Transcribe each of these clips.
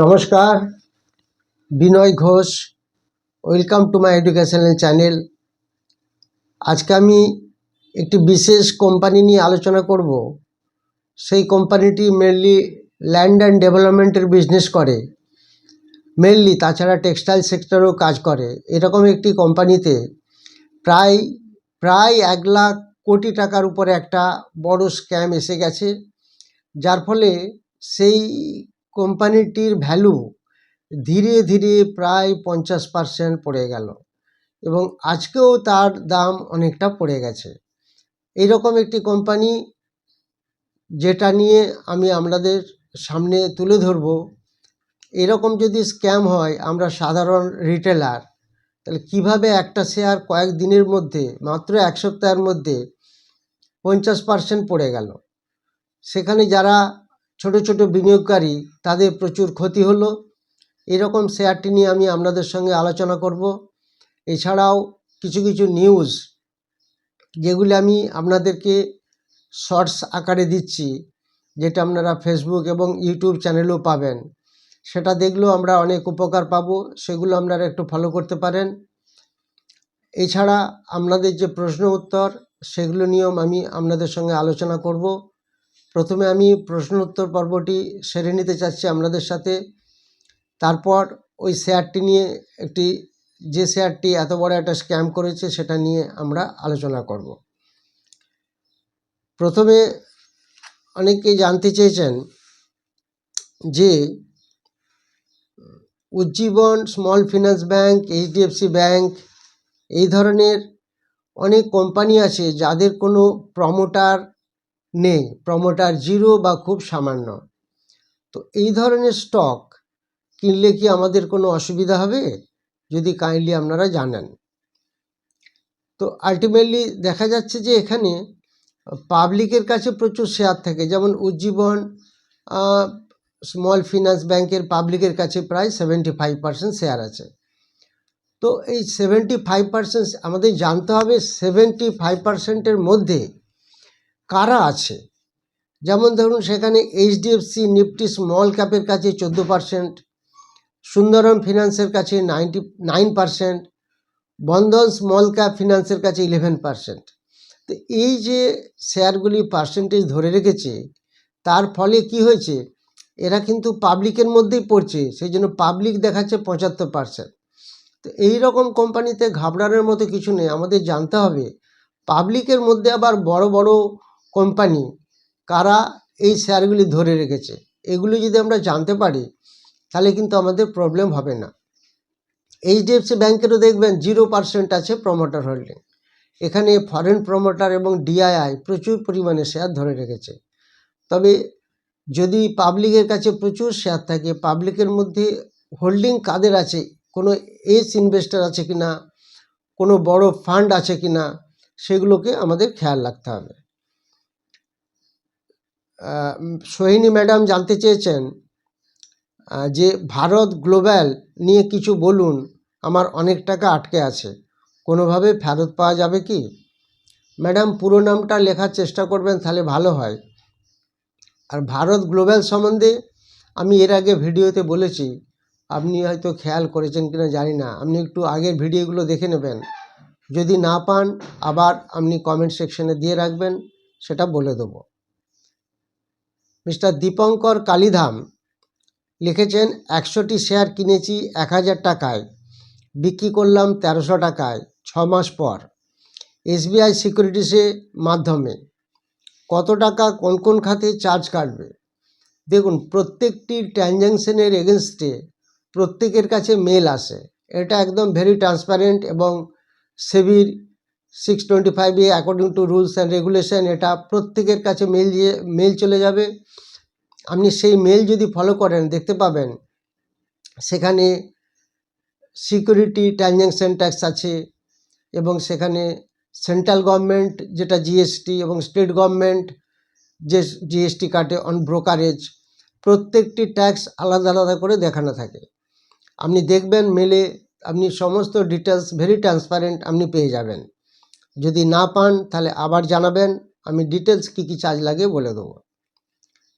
নমস্কার, Binoy Ghosh, welcome to my educational channel. আজকে আমি একটি বিশেষ কোম্পানি নিয়ে আলোচনা করব। সেই কোম্পানিটি মেনলি ল্যান্ড অ্যান্ড ডেভেলপমেন্টের বিজনেস করে। মেনলি তাছাড়া টেক্সটাইল সেক্টরেও কাজ করে। এরকম একটি কোম্পানিতে প্রায় প্রায় এক লাখ কোটি টাকার উপরে একটা বড় স্ক্যাম এসে গেছে। যার ফলে সেই কোম্পানিটির ভ্যালু ধীরে ধীরে প্রায় পঞ্চাশ পার্সেন্ট পড়ে গেল এবং আজকেও তার দাম অনেকটা পড়ে গেছে। এইরকম একটি কোম্পানি যেটা নিয়ে আমি আপনাদের সামনে তুলে ধরবো। এরকম যদি স্ক্যাম হয়, আমরা সাধারণ রিটেলার তাহলে কীভাবে একটা শেয়ার কয়েক দিনের মধ্যে, মাত্র এক সপ্তাহের মধ্যে পঞ্চাশ পার্সেন্ট পড়ে গেল? সেখানে যারা ছোট ছোট বিনিয়োগকারী তাদের প্রচুর ক্ষতি হলো। এরকম শেয়ারটি নিয়ে আমি আপনাদের সঙ্গে আলোচনা করব। এছাড়াও কিছু কিছু নিউজ যেগুলি আমি আপনাদেরকে শর্টস আকারে দিচ্ছি, যেটা আপনারা ফেসবুক এবং ইউটিউব চ্যানেলেও পাবেন। সেটা দেখলেও আমরা অনেক উপকার পাবো, সেগুলো আপনারা একটু ফলো করতে পারেন। এছাড়া আপনাদের যে প্রশ্ন উত্তর, সেগুলো নিয়েও আমি আপনাদের সঙ্গে আলোচনা করব। প্রথমে আমি প্রশ্ন উত্তর পর্বটি সেরে নিতে চাচ্ছি আপনাদের সাথে। তারপর ওই শেয়ারটি নিয়ে একটি, যে শেয়ারটি এত বড় একটা স্ক্যাম করেছে সেটা নিয়ে আমরা আলোচনা করব। প্রথমে অনেকে জানতে চেয়েছেন যে Ujjivan small finance bank, HDFC bank, এই ধরনের অনেক কোম্পানি আছে যাদের কোনো প্রমোটার নেই প্রমোটার জিরো বা খুব সামান্য। তো এই ধরনের স্টক কিনলে কি আমাদের কোনো অসুবিধা হবে? যদি কাইন্ডলি আপনারা জানেন। তো আলটিমেটলি দেখা যাচ্ছে যে এখানে পাবলিকের কাছে প্রচুর শেয়ার থাকে। যেমন উজ্জীবন স্মল ফিনান্স ব্যাংকের পাবলিকের কাছে প্রায় সেভেন্টি ফাইভ পার্সেন্ট শেয়ার আছে। তো এই সেভেন্টি ফাইভ পার্সেন্ট আমাদের জানতে হবে। সেভেন্টি ফাইভ পার্সেন্টের মধ্যে কারা আছে? যেমন ধরুন, সেখানে এইচডিএফসি, নিফটি, স্মল ক্যাপের কাছে চোদ্দ পার্সেন্ট, সুন্দরম ফিনান্সের কাছে ninety, nine percent, Bandhan small cap ফিনান্সের কাছে ইলেভেন পার্সেন্ট। তো এই যে শেয়ারগুলি পার্সেন্টেজ ধরে রেখেছে, তার ফলে কি হয়েছে? এরা কিন্তু পাবলিকের মধ্যেই পড়ছে, সেই জন্য পাবলিক দেখাচ্ছে পঁচাত্তর পার্সেন্ট। তো এই রকম কোম্পানিতে ঘাবড়ানোর মতো কিছু নেই, আমাদের জানতে হবে। পাবলিকের মধ্যে আবার বড় বড় কোম্পানি কারা এই শেয়ারগুলি ধরে রেখেছে, এগুলি যদি আমরা জানতে পারি, তাহলে কিন্তু আমাদের প্রবলেম হবে না। এইচডিএফসি ব্যাংকেরও দেখবেন জিরো পার্সেন্ট আছে প্রমোটার হোল্ডিং এখানে ফরেন প্রমোটার এবং ডিআইআই প্রচুর পরিমাণে শেয়ার ধরে রেখেছে। তবে যদি পাবলিকের কাছে প্রচুর শেয়ার থাকে পাবলিকের মধ্যে হোল্ডিং কাদের আছে, কোনো এস ইনভেস্টার আছে কি না কোনো বড় ফান্ড আছে কি না সেগুলোকে আমাদের খেয়াল রাখতে হবে। সোহিনী ম্যাডাম জানতে চেয়েছেন যে ভারত গ্লোবাল নিয়ে কিছু বলুন, আমার অনেক টাকা আটকে আছে। কোনোভাবে ফেরত পাওয়া যাবে কি? ম্যাডাম, পুরো নামটা লেখার চেষ্টা করবেন তাহলে ভালো হয়। আর ভারত গ্লোবাল সম্বন্ধে আমি এর আগে ভিডিওতে বলেছি, আপনি হয়তো খেয়াল করেছেন কিনা জানি না, আপনি একটু আগের ভিডিওগুলো দেখে নেবেন। যদি না পান, আবার আপনি কমেন্ট সেকশনে দিয়ে রাখবেন, সেটা বলে দেবো। মিস্টার দীপঙ্কর কালীধাম লিখেছেন, একশোটি শেয়ার কিনেছি এক হাজার টাকায়, বিক্রি করলাম তেরোশো টাকায় ছ মাস পর। এসবিআই সিকিউরিটিসে মাধ্যমে কত টাকা কোন কোন খাতে চার্জ কাটবে? দেখুন, প্রত্যেকটি ট্রানজ্যাকশনের এগেনস্টে প্রত্যেকের কাছে মেল আসে। এটা একদম ভেরি ট্রান্সপারেন্ট এবং সেবির six twenty five A according to rules and regulation এটা প্রত্যেকের কাছে মেল দিয়ে মেল চলে যাবে। আপনি সেই মেল যদি ফলো করেন, দেখতে পাবেন, সেখানে সিকিউরিটি ট্রানজ্যাকশন ট্যাক্স আছে এবং সেখানে সেন্ট্রাল গভর্নমেন্ট যেটা জিএসটি এবং স্টেট গভর্নমেন্ট যে জিএসটি কাটে অন ব্রোকারেজ প্রত্যেকটি ট্যাক্স আলাদা আলাদা করে দেখানো থাকে। আপনি দেখবেন মেলে আপনি সমস্ত ডিটেলস ভেরি ট্রান্সপারেন্ট আপনি পেয়ে যাবেন। যদি না পান, তাহলে আবার জানাবেন। আমি ডিটেলস কী কী চার্জ লাগে বলে দেবো।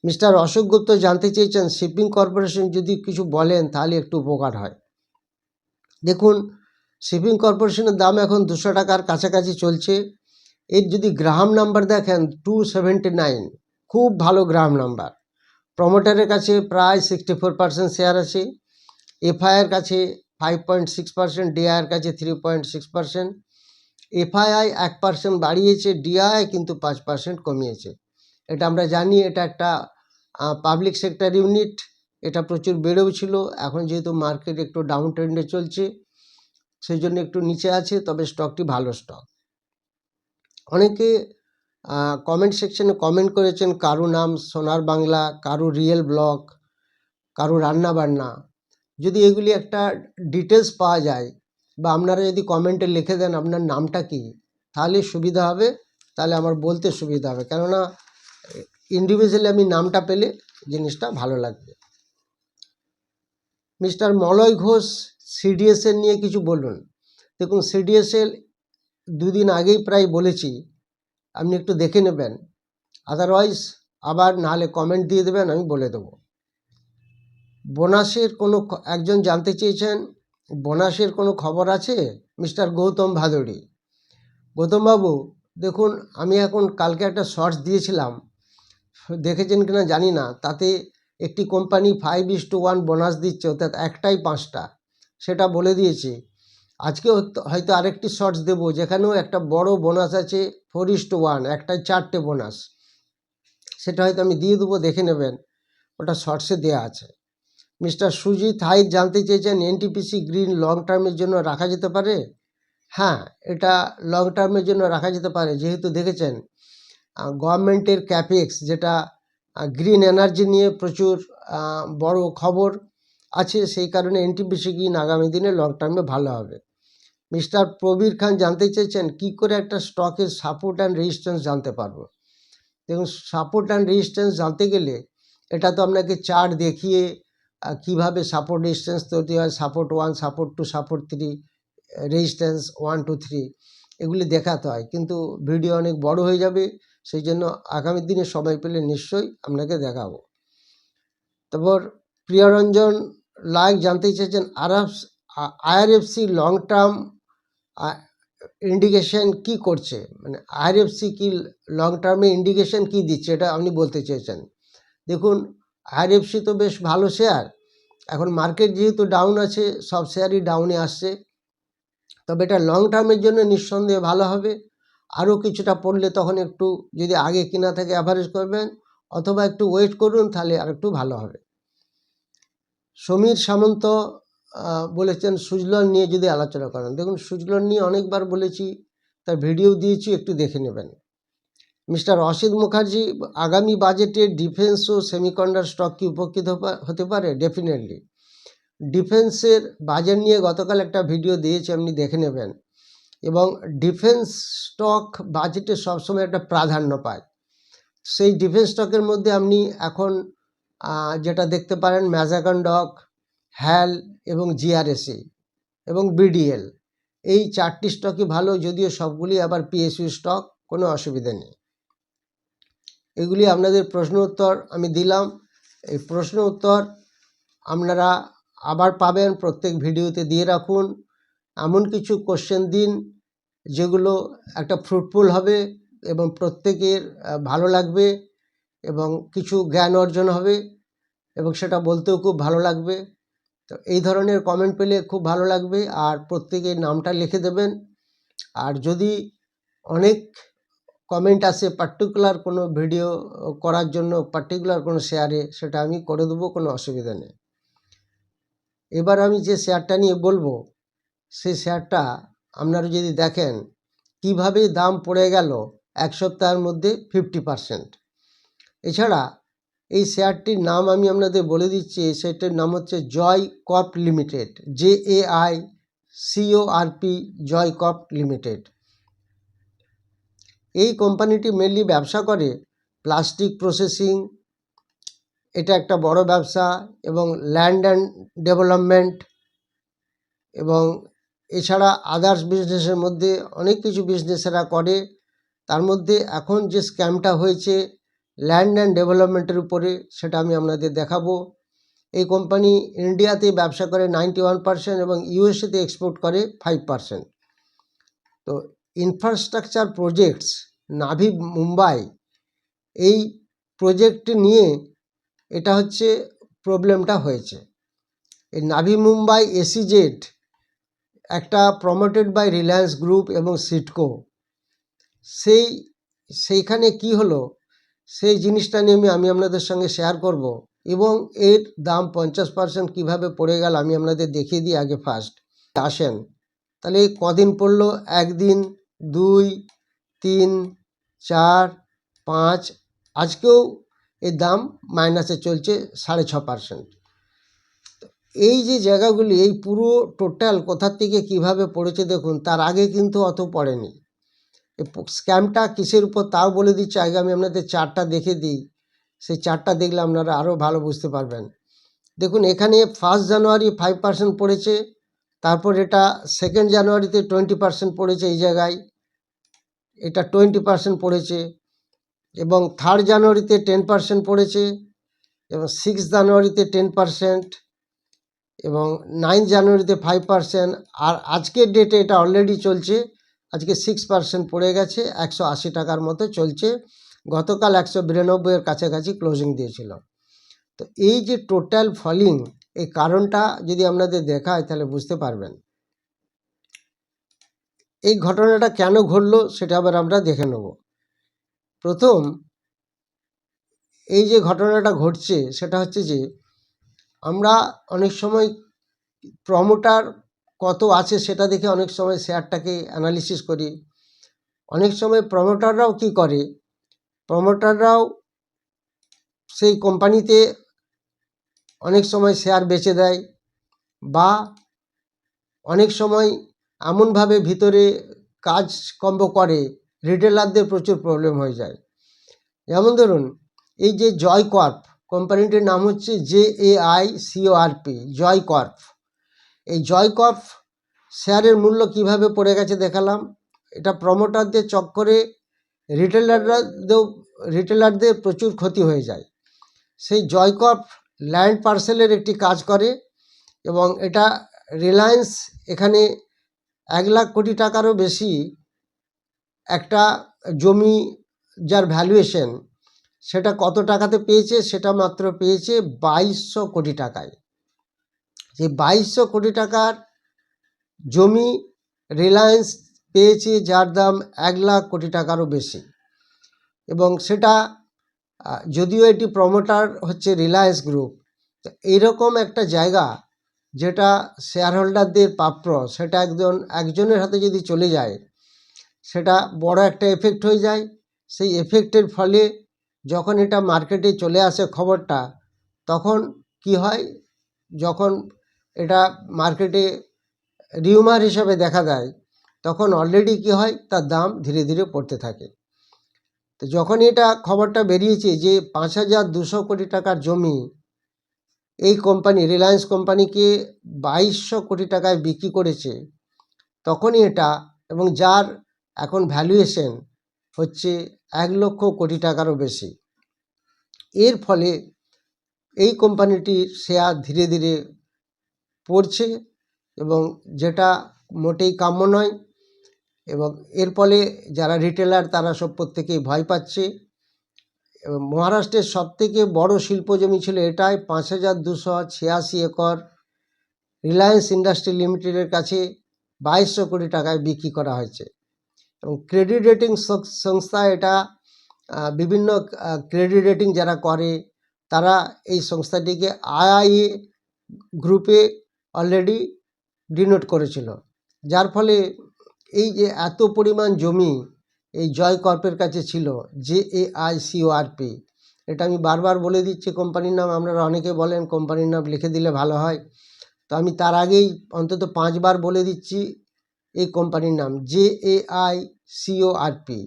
মিস্টার অশোক গুপ্ত জানতে চেয়েছেন শিপিং কর্পোরেশন যদি কিছু বলেন, তাহলে একটু উপকার হয়। দেখুন শিপিং কর্পোরেশনের দাম এখন দুশো টাকার কাছাকাছি চলছে। এর যদি গ্রাহাম নাম্বার দেখেন টু সেভেন্টি নাইন খুব ভালো গ্রাহাম নাম্বার প্রমোটারের কাছে প্রায় সিক্সটি ফোর পার্সেন্ট শেয়ার আছে এফআইআর কাছে ফাইভ পয়েন্ট সিক্স পার্সেন্ট ডিআইয়ের কাছে three point six percent FII এক পার্সেন্ট বাড়িয়েছে ডিআই কিন্তু পাঁচ পার্সেন্ট কমিয়েছে। এটা আমরা জানি, এটা একটা পাবলিক সেক্টর ইউনিট এটা প্রচুর বেড়েও ছিল এখন যেহেতু মার্কেট একটু ডাউন ট্রেন্ডে চলছে সেই জন্য একটু নিচে আছে, তবে স্টকটি ভালো স্টক অনেকে কমেন্ট সেকশনে কমেন্ট করেছেন, কারু নাম সোনার বাংলা, কারু রিয়েল ব্লক কারু রান্না বান্না। যদি এগুলি একটা ডিটেলস পাওয়া যায় বা আপনারা যদি কমেন্টে লিখে দেন আপনার নামটা কি, তাহলে সুবিধা হবে, তাহলে আমার বলতে সুবিধা হবে। কেননা ইন্ডিভিজুয়ালি আমি নামটা পেলে জিনিসটা ভালো লাগবে। মিস্টার মলয় ঘোষ সিডিএসএল নিয়ে কিছু বলুন। দেখুন সিডিএসএল দুদিন আগেই প্রায় বলেছি, আপনি একটু দেখে নেবেন। আদারওয়াইজ আবার নাহলে কমেন্ট দিয়ে দেবেন, আমি বলে দেবো। বোনাসের কোনো একজন জানতে চেয়েছেন বোনাসের কোনো খবর আছে? মিস্টার গৌতম ভাদুড়ি। গৌতমবাবু, দেখুন, আমি এখন কালকে একটা শর্টস দিয়েছিলাম। দেখেছেন কিনা জানি না। তাতে একটি company five is to one bonus দিচ্ছে, অর্থাৎ একটাই পাঁচটা। সেটা বলে দিয়েছি। আজকে হয়তো- আরেকটি শর্টস দেবো, যেখানেও একটা বড় বোনাস আছে ফোর ইস টু ওয়ান একটাই চারটে বোনাস। সেটা হয়তো আমি দিয়ে দেবো, দেখে নেবেন। ওটা শর্টসে দেওয়া আছে। মিস্টার সুজিত হাইদ জানতে চেয়েছেন, এনটিপিসি গ্রিন লং টার্মের জন্য রাখা যেতে পারে? হ্যাঁ এটা লং টার্মের জন্য রাখা যেতে পারে, যেহেতু দেখেছেন গভর্নমেন্টের ক্যাপেক্স যেটা গ্রিন এনার্জি নিয়ে প্রচুর বড় খবর আছে, সেই কারণে এনটিপিসি গ্রিন আগামী দিনে লং টার্মে ভালো হবে। মিস্টার প্রবীর খান জানতে চেয়েছেন, কি করে একটা স্টকের সাপোর্ট অ্যান্ড রেজিস্ট্যান্স জানতে পারব? দেখুন সাপোর্ট অ্যান্ড রেজিস্ট্যান্স জানতে গেলে, এটা তো আপনাকে চার্ট দেখিয়ে কীভাবে সাপোর্ট রেজিস্ট্যান্স তৈরি হয় support one support two support three resistance one two three এগুলি দেখাতে হয়। কিন্তু ভিডিও অনেক বড় হয়ে যাবে, সেই জন্য আগামী দিনে সময় পেলে নিশ্চয়ই আপনাকে দেখাবো। তারপর প্রিয়রঞ্জন লাইক জানতে চেয়েছেন, RF IRFC long term indication কি করছে? মানে আইআরএফসি কি লং টার্মে ইন্ডিকেশন কি দিচ্ছে? এটা আপনি বলতে চেয়েছেন। দেখুন আইআরএফসি তো বেশ ভালো শেয়ার। এখন মার্কেট যেহেতু ডাউন আছে, সব শেয়ারই ডাউনে আসছে। তবে এটা লং টার্মের জন্য নিঃসন্দেহে ভালো হবে। আরও কিছুটা পড়লে তখন একটু যদি আগে কিনা থেকে অ্যাভারেজ করবেন, অথবা একটু ওয়েট করুন তাহলে আর একটু ভালো হবে। সমীর সামন্ত বলেছেন সুজলন নিয়ে যদি আলোচনা করেন। দেখুন, সুজলন নিয়ে অনেকবার বলেছি, তার ভিডিও দিয়েছি, একটু দেখে নেবেন। মিস্টার অসিত মুখার্জি, আগামী বাজেটে ডিফেন্স ও সেমিকন্ডার স্টক কি উপকৃত হতে পারে? ডেফিনেটলি ডিফেন্সের বাজেট নিয়ে গতকাল একটা ভিডিও দিয়েছি, আপনি দেখে নেবেন। এবং ডিফেন্স স্টক বাজেটে সবসময় একটা প্রাধান্য পায়। সেই ডিফেন্স স্টকের মধ্যে আপনি এখন যেটা দেখতে পারেন ম্যাজাকন্ডক হ্যাল এবং জিআরএসি এবং বিডিএল। এই চারটি স্টকই ভালো, যদিও সবগুলি আবার পিএসইউ স্টক, কোনো অসুবিধা নেই। এগুলি আপনাদের প্রশ্ন উত্তর আমি দিলাম। এই প্রশ্ন উত্তর আপনারা আবার পাবেন, প্রত্যেক ভিডিওতে দিয়ে রাখুন। এমন কিছু কোশ্চেন দিন যেগুলো একটা ফ্রুটফুল হবে এবং প্রত্যেকের ভালো লাগবে এবং কিছু জ্ঞান অর্জন হবে এবং সেটা বলতেও খুব ভালো লাগবে। তো এই ধরনের কমেন্ট পেলে খুব ভালো লাগবে আর প্রত্যেকের নামটা লিখে দেবেন। আর যদি অনেক কমেন্ট আসে পার্টিকুলার কোনো ভিডিও করার জন্য পার্টিকুলার কোনো শেয়ারে সেটা আমি করে দেবো, কোনো অসুবিধা নেই। এবার আমি যে শেয়ারটা নিয়ে বলব, সেই শেয়ারটা আপনারা যদি দেখেন, কীভাবে দাম পড়ে গেল এক সপ্তাহের মধ্যে ফিফটি পারসেন্ট এছাড়া এই শেয়ারটির নাম আমি আপনাদের বলে দিচ্ছি এই শেয়ারটির নাম হচ্ছে Jai corp limited J A I C O R P Jai corp limited. এই কোম্পানিটি মেনলি ব্যবসা করে প্লাস্টিক প্রসেসিং এটা একটা বড় ব্যবসা এবং ল্যান্ড অ্যান্ড ডেভেলপমেন্ট এবং এছাড়া আদার্স বিজনেসের মধ্যে অনেক কিছু বিজনেস এরা করে। তার মধ্যে এখন যে স্ক্যামটা হয়েছে ল্যান্ড অ্যান্ড ডেভেলপমেন্টের উপরে সেটা আমি আপনাদের দেখাবো। এই কোম্পানি ইন্ডিয়াতে ব্যবসা করে নাইনটি ওয়ান পার্সেন্ট এবং ইউএসএতে এক্সপোর্ট করে ফাইভ পার্সেন্ট তো ইনফ্রাস্ট্রাকচার প্রজেক্টস নাভি মুম্বাই এই প্রজেক্ট নিয়ে এটা হচ্ছে প্রবলেমটা হয়েছে। এই নাভি মুম্বাই এসিজেড একটা প্রমোটেড বাই রিলায়েন্স গ্রুপ এবং সিটকো সেই, সেইখানে কি হলো? সেই জিনিসটা নিয়ে আমি আমি আপনাদের সঙ্গে শেয়ার করব এবং এর দাম পঞ্চাশ পার্সেন্ট কীভাবে পড়ে গেল আমি আপনাদের দেখিয়ে দিই আগে ফার্স্ট আসেন, তাহলে কদিন পড়ল? একদিন দুই, তিন, চার, পাঁচ, আজকেও এর দাম মাইনাসে চলছে সাড়ে ছ পার্সেন্ট এই যে জায়গাগুলি, এই পুরো টোটাল কোথার থেকে কীভাবে পড়েছে দেখুন, তার আগে কিন্তু অত পড়েনি। স্ক্যামটা কিসের উপর তাও বলে দিচ্ছি, আগে আমি আপনাদের চারটা দেখে দিই। সেই চারটা দেখলে আপনারা আরও ভালো বুঝতে পারবেন। দেখুন, এখানে ফার্স্ট জানুয়ারি ফাইভ পার্সেন্ট পড়েছে। তারপর এটা সেকেন্ড জানুয়ারিতে টোয়েন্টি পার্সেন্ট পড়েছে এই জায়গায়। এটা টোয়েন্টি পার্সেন্ট পড়েছে এবং থার্ড জানুয়ারিতে টেন পার্সেন্ট পড়েছে এবং সিক্স জানুয়ারিতে টেন পার্সেন্ট এবং নাইন জানুয়ারিতে ফাইভ পার্সেন্ট আর আজকের ডেটে এটা অলরেডি চলছে, আজকে সিক্স পার্সেন্ট পড়ে গেছে, একশো আশি টাকার মতো চলছে। গতকাল একশো বিরানব্বইয়ের কাছাকাছি ক্লোজিং দিয়েছিল। তো এই যে টোটাল ফলিং এই কারণটা যদি আপনাদের দেখায়, তাহলে বুঝতে পারবেন। এই ঘটনাটা কেন ঘটলো, সেটা আবার আমরা দেখে নেব। প্রথম, এই যে ঘটনাটা ঘটছে, সেটা হচ্ছে যে, আমরা অনেক সময় প্রমোটার কত আছে সেটা দেখে অনেক সময় শেয়ারটাকে অ্যানালিসিস করি। অনেক সময় প্রমোটাররাও কি করে? প্রমোটাররাও সেই কোম্পানিতে অনেক সময় শেয়ার বেচে দেয় বা অনেক সময় এমনভাবে ভিতরে কাজ কম্ব করে রিটেলারদের প্রচুর প্রবলেম হয়ে যায়। যেমন ধরুন, এই যে জয় কর্প কোম্পানিটির নাম হচ্ছে J A I C O R P Jai corp এই জয় কর্প শেয়ারের মূল্য কীভাবে পড়ে গেছে দেখালাম। এটা প্রমোটারদের চক্করে রিটেলাররাদেরও রিটেলারদের প্রচুর ক্ষতি হয়ে যায়। সেই জয়কপ ল্যান্ড পার্সেলের একটি কাজ করে এবং এটা রিলায়েন্স এখানে এক লাখ কোটি টাকারও বেশি একটা জমি যার ভ্যালুয়েশন সেটা কত টাকাতে পেয়েছে সেটা মাত্র পেয়েছে বাইশশো কোটি টাকায়। সেই বাইশশো কোটি টাকার জমি রিলায়েন্স পেয়েছে যার দাম এক লাখ কোটি টাকারও বেশি এবং সেটা যদিও এটি প্রমোটার হচ্ছে রিলায়েন্স গ্রুপ তো এইরকম একটা জায়গা যেটা শেয়ার হোল্ডারদের প্রাপ্য সেটা একজন, একজনের হাতে যদি চলে যায়, সেটা বড় একটা এফেক্ট হয়ে যায়। সেই এফেক্টের ফলে যখন এটা মার্কেটে চলে আসে খবরটা, তখন কি হয়? যখন এটা মার্কেটে রিউমার হিসাবে দেখা দেয়, তখন অলরেডি কি হয়? তার দাম ধীরে ধীরে পড়তে থাকে। তো যখন এটা খবরটা বেরিয়েছে যে পাঁচ হাজার দুশো কোটি টাকার জমি এই কোম্পানি রিলায়েন্স কোম্পানিকে বাইশশো কোটি টাকায় বিক্রি করেছে, তখনই এটা এবং যার এখন ভ্যালুয়েশন হচ্ছে এক লক্ষ কোটি টাকারও বেশি। এর ফলে এই কোম্পানিটির শেয়ার ধীরে ধীরে পড়ছে এবং যেটা মোটেই কাম্য নয় এবং এর ফলে যারা রিটেলার তারা সব প্রত্যেকেই ভয় পাচ্ছে। এবং মহারাষ্ট্রের সবথেকে বড় শিল্প জমি ছিল এটাই, পাঁচ হাজার দুশো ছিয়াশি একর রিলায়েন্স ইন্ডাস্ট্রি লিমিটেডের কাছে বাইশশো কোটি টাকায় বিক্রি করা হয়েছে। এবং ক্রেডিট রেটিং সংস্থা এটা বিভিন্ন ক্রেডিট রেটিং যারা করে, তারা এই সংস্থাটিকে আইআইএ গ্রুপে অলরেডি ডিনোট করেছিল। যার ফলে এই যে এত পরিমাণ জমি এই জয় কর্পের কাছে ছিল জে এ আই সিওআরপি এটা আমি বারবার বলে দিচ্ছি কোম্পানির নাম, আপনারা অনেকে বলেন কোম্পানির নাম লিখে দিলে ভালো হয়। তো আমি তার আগেই অন্তত পাঁচবার বলে দিচ্ছি এই কোম্পানির নাম জে এ আই সিওআরপি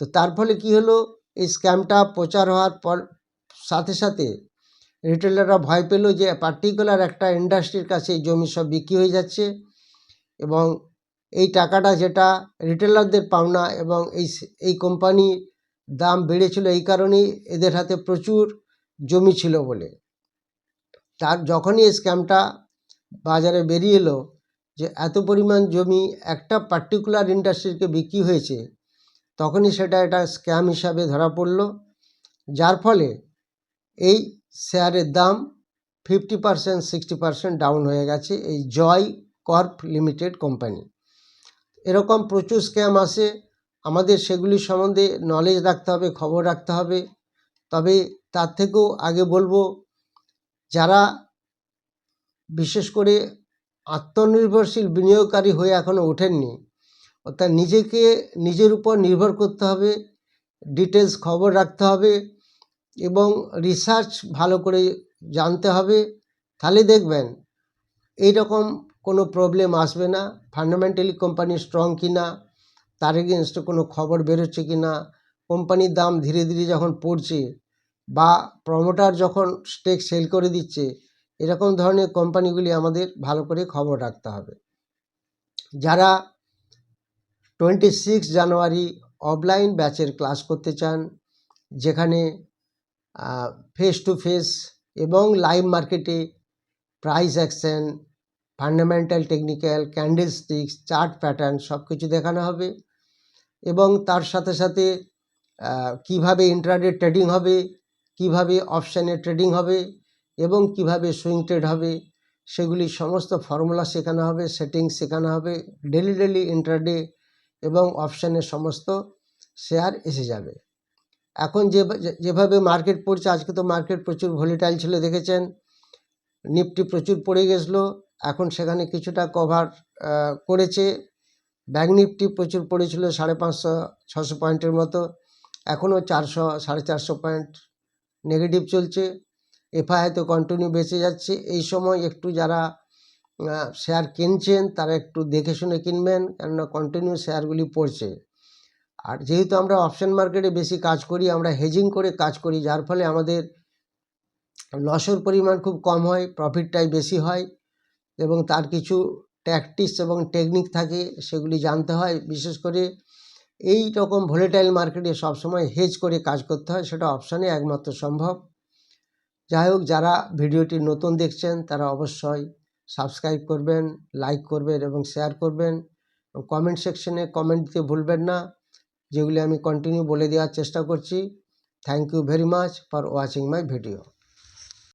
তো তার ফলে কি হলো, এই স্ক্যামটা প্রচার হওয়ার পর সাথে সাথে রিটেলাররা ভয় পেল যে পার্টিকুলার একটা ইন্ডাস্ট্রির কাছে জমি সব বিক্রি হয়ে যাচ্ছে এবং টাকাটা যেটা রিটেলারদের পাওনা এবং এই এই কোম্পানি দাম বেড়েছিল এই কারণেই এদের হাতে প্রচুর জমি ছিল বলে। তার যখনই এই স্ক্যামটা বাজারে বেরিয়ে এলো যে এত পরিমাণ জমি একটা পার্টিকুলার ইন্ডাস্ট্রিকে বিক্রি হয়েছে, তখনই সেটা এটা স্ক্যাম হিসাবে ধরা পড়ল। যার ফলে এই শেয়ারের দাম fifty percent sixty percent down হয়ে গেছে এই জয় কর্প লিমিটেড কোম্পানি। এরকম প্রচুর স্ক্যাম আসে। আমাদের সেগুলি সম্বন্ধে নলেজ রাখতে হবে, খবর রাখতে হবে। তবে তার থেকেও আগে বলব, যারা বিশেষ করে আত্মনির্ভরশীল বিনিয়োগকারী হয়ে এখনও ওঠেননি, অর্থাৎ নিজেকে, নিজের উপর নির্ভর করতে হবে ডিটেলস খবর রাখতে হবে এবং রিসার্চ ভালো করে জানতে হবে। তাহলে দেখবেন এই রকম কোনো প্রবলেম আসবে না। ফান্ডামেন্টালি কোম্পানি স্ট্রং কি না তার এগেনস্টে কোনো খবর বেরোচ্ছে কি না কোম্পানির দাম ধীরে ধীরে যখন পড়ছে বা প্রমোটার যখন স্টেক সেল করে দিচ্ছে, এরকম ধরনের কোম্পানিগুলি আমাদের ভালো করে খবর রাখতে হবে। যারা টোয়েন্টি সিক্স জানুয়ারি অফলাইন ব্যাচের ক্লাস করতে চান, যেখানে ফেস টু ফেস এবং লাইভ মার্কেটে price action fundamental technical candlesticks chart pattern সব কিছু দেখানো হবে। এবং তার সাথে সাথে কীভাবে ইন্ট্রাডে ট্রেডিং হবে, কীভাবে অপশানে ট্রেডিং হবে, এবং কীভাবে সুইং ট্রেড হবে, সেগুলি সমস্ত ফর্মুলা শেখানো হবে সেটিংস শেখানো হবে ডেলি ডেলি ইন্ট্রাডে এবং অপশানের সমস্ত শেয়ার এসে যাবে। এখন যে- যেভাবে মার্কেট পড়ছে, আজকে তো মার্কেট প্রচুর ভলিটাইল ছিল, দেখেছেন? নিফটি প্রচুর পড়ে গেছিল। এখন সেখানে কিছুটা কভার করেছে। ব্যাঙ্ক নিফটি প্রচুর পড়েছিল, সাড়ে পাঁচশো, ছশো পয়েন্টের মতো। এখনও চারশো, সাড়ে চারশো পয়েন্ট নেগেটিভ চলছে। এফআই তো কন্টিনিউ বেঁচে যাচ্ছে। এই সময় একটু যারা শেয়ার কিনছেন, তারা একটু দেখে শুনে কিনবেন, কেননা কন্টিনিউ শেয়ারগুলি পড়ছে। আর যেহেতু আমরা অপশন মার্কেটে বেশি কাজ করি, আমরা হেজিং করে কাজ করি, যার ফলে আমাদের লসের পরিমাণ খুব কম হয় প্রফিটটাই বেশি হয়। এবং তার কিছু ট্যাকটিক্স এবং টেকনিক থাকে, সেগুলি জানতে হয়। বিশেষ করে এই রকম ভোলেটাইল মার্কেটে সবসময় হেজ করে কাজ করতে হয়, সেটা অপশানে একমাত্র সম্ভব। যাই হোক, যারা ভিডিওটি নতুন দেখছেন, তারা অবশ্যই সাবস্ক্রাইব করবেন লাইক করবেন এবং শেয়ার করবেন। কমেন্ট সেকশনে কমেন্ট দিতে ভুলবেন না, যেগুলি আমি কন্টিনিউ বলে দেওয়ার চেষ্টা করছি। Thank you very much for watching my video